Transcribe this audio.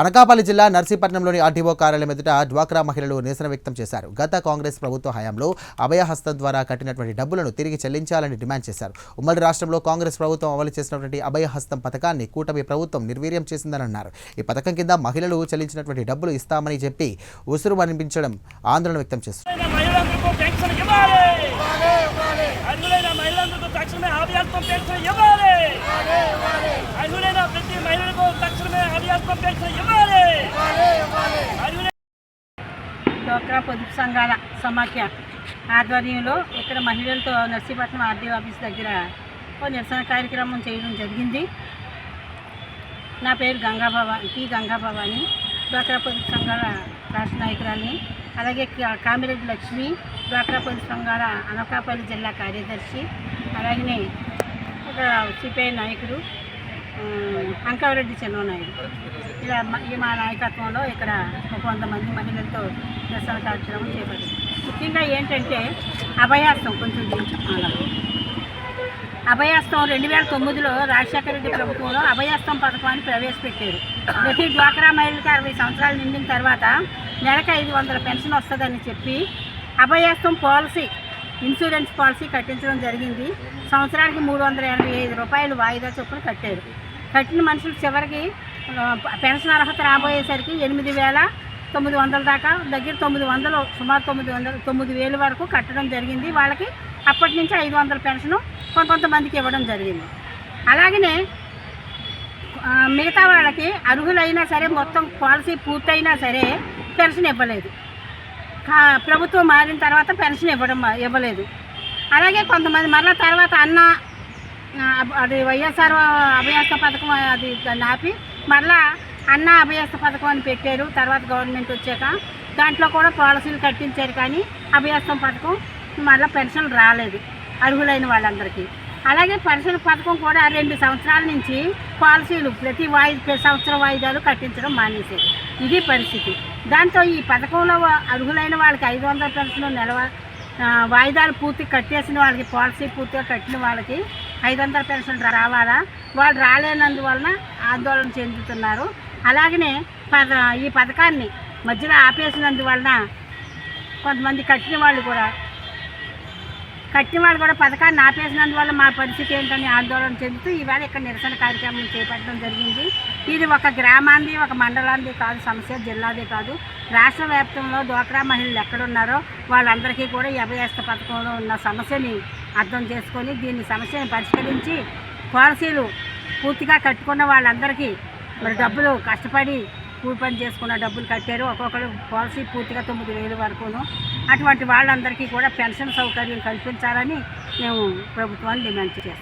అనకాపల్లి జిల్లా నర్సీపట్నంలోని ఆర్టీఓ కార్యాలయం ఎదుట డ్వాక్రా మహిళలు నిరసన వ్యక్తం చేశారు. గత కాంగ్రెస్ ప్రభుత్వ హయాంలో అభయహస్తం ద్వారా కట్టినటువంటి డబ్బులను తిరిగి చెల్లించాలని డిమాండ్ చేశారు. ఉమ్మడి రాష్ట్రంలో కాంగ్రెస్ ప్రభుత్వం అమలు చేసినటువంటి అభయహస్తం పథకాన్ని కూటమి ప్రభుత్వం నిర్వీర్యం చేసిందని అన్నారు. ఈ పథకం కింద మహిళలు చెల్లించినటువంటి డబ్బులు ఇస్తామని చెప్పి ఉసురు అనిపించడం ఆందోళన వ్యక్తం చేస్తున్నారు అర్హులైన మహిళలందరికీ తక్షణమే పెన్షన్ ఇవ్వాలి. అర్హులైన ప్రతి మహిళలకు తక్షణమే పెన్షన్ ఇవ్వాలి! డోక్రా పొదుపు సంఘాల సమాఖ్య ఆధ్వర్యంలో ఇక్కడ మహిళలతో నర్సీపట్నం ఆర్డీ ఆఫీస్ దగ్గర ఓ నిరసన కార్యక్రమం చేయడం జరిగింది. నా పేరు గంగాభవాని పి. గంగాభవాని. డ్వాక్రా పొదుపు సంఘాల రాష్ట్ర నాయకురాలిని. అలాగే కా- కామిరెడ్డి లక్ష్మి డ్వాక్రా పొదుపు సంఘాల అనకాపల్లి జిల్లా కార్యదర్శి. అలాగనే ఇక్కడ సిపిఐ నాయకుడు. ఉమ్, అంకవరెడ్డి చెన్ననాయుడు. ఇలా ఈ మా నాయకత్వంలో ఇక్కడ ఒక వంద మంది మహిళలతో నిరసన కార్యక్రమం చేపట్టింది. ముఖ్యంగా ఏంటంటే అభయాస్తం కొంచెం దించుకున్నాను అభయాస్తం రెండు వేల తొమ్మిదిలో రాజశేఖర రెడ్డి ప్రభుత్వంలో అభయాస్తం పథకాన్ని ప్రవేశపెట్టారు. ప్రతి డ్వాక్రా మహిళలకు అరవై సంవత్సరాలు నిండిన తర్వాత నెలకు ఐదు వందల పెన్షన్ వస్తుందని చెప్పి అభయాస్తం పాలసీ ఇన్సూరెన్స్ పాలసీ కట్టించడం జరిగింది. సంవత్సరానికి మూడు వందల ఎనభై ఐదు రూపాయలు వాయిదా చొప్పున కట్టారు. కట్టిన మనుషులు చివరికి పెన్షన్ అర్హత రాబోయేసరికి ఎనిమిది వేల తొమ్మిది వందల దాకా దగ్గర తొమ్మిది వందలు సుమారు తొమ్మిది వందలు తొమ్మిది వేలు వరకు కట్టడం జరిగింది. వాళ్ళకి అప్పటి నుంచి ఐదు వందల పెన్షను కొంత కొంతమందికి ఇవ్వడం జరిగింది. అలాగనే మిగతా వాళ్ళకి అర్హులైనా సరే మొత్తం పాలసీ పూర్తయినా సరే పెన్షన్ ఇవ్వలేదు. కా- ప్రభుత్వం మారిన తర్వాత పెన్షన్ ఇవ్వడం ఇవ్వలేదు. అలాగే కొంతమంది మరలా తర్వాత అన్న అది వైఎస్ఆర్ అభయాస్త పథకం అది నాపి మళ్ళా మరలా అన్న అభయాస్త పథకం అని పెట్టారు. తర్వాత గవర్నమెంట్ వచ్చాక దాంట్లో కూడా పాలసీలు కట్టించారు కానీ అభయాస్తం పథకం మళ్ళీ పెన్షన్ రాలేదు అర్హులైన వాళ్ళందరికీ. అలాగే పెన్షన్ పథకం కూడా రెండు సంవత్సరాల నుంచి పాలసీలు ప్రతి వాయి సంవత్సరం వాయిదాలు కట్టించడం మానేశారు. ఇది పరిస్థితి. దాంతో ఈ పథకంలో అర్హులైన వాళ్ళకి ఐదు వందల పెన్షన్ నెల వాయిదాలు పూర్తి కట్టేసిన వాళ్ళకి పాలసీ పూర్తిగా కట్టిన వాళ్ళకి ఐదు వందల పెన్షన్ రావాలా? వాళ్ళు రాలేనందువలన ఆందోళన చెందుతున్నారు. అలాగనే పద ఈ పథకాన్ని మధ్యలో ఆపేసినందువలన కొంతమంది కట్టిన వాళ్ళు కూడా కట్టిన వాళ్ళు కూడా పథకాన్ని ఆపేసినందువల్ల మా పరిస్థితి ఏంటని ఆందోళన చెందుతూ ఈవేళ ఇక్కడ నిరసన కార్యక్రమం చేపట్టడం జరిగింది. ఇది ఒక గ్రామాంది ఒక మండలాంది కాదు సమస్య జిల్లాదే కాదు. రాష్ట్ర వ్యాప్తంలో డోక్రా మహిళలు ఎక్కడున్నారో వాళ్ళందరికీ కూడా ఈ పథకంలో ఉన్న సమస్యని అర్థం చేసుకొని దీన్ని సమస్యను పరిష్కరించి పాలసీలు పూర్తిగా కట్టుకున్న వాళ్ళందరికీ మరి డబ్బులు కష్టపడి కూలి పని చేసుకున్న డబ్బులు కట్టారు. ఒక్కొక్కరు పాలసీ పూర్తిగా తొమ్మిది వేలు వరకును. అటువంటి వాళ్ళందరికీ కూడా పెన్షన్ సౌకర్యం కల్పించాలని మేము ప్రభుత్వాన్ని డిమాండ్ చేస్తాం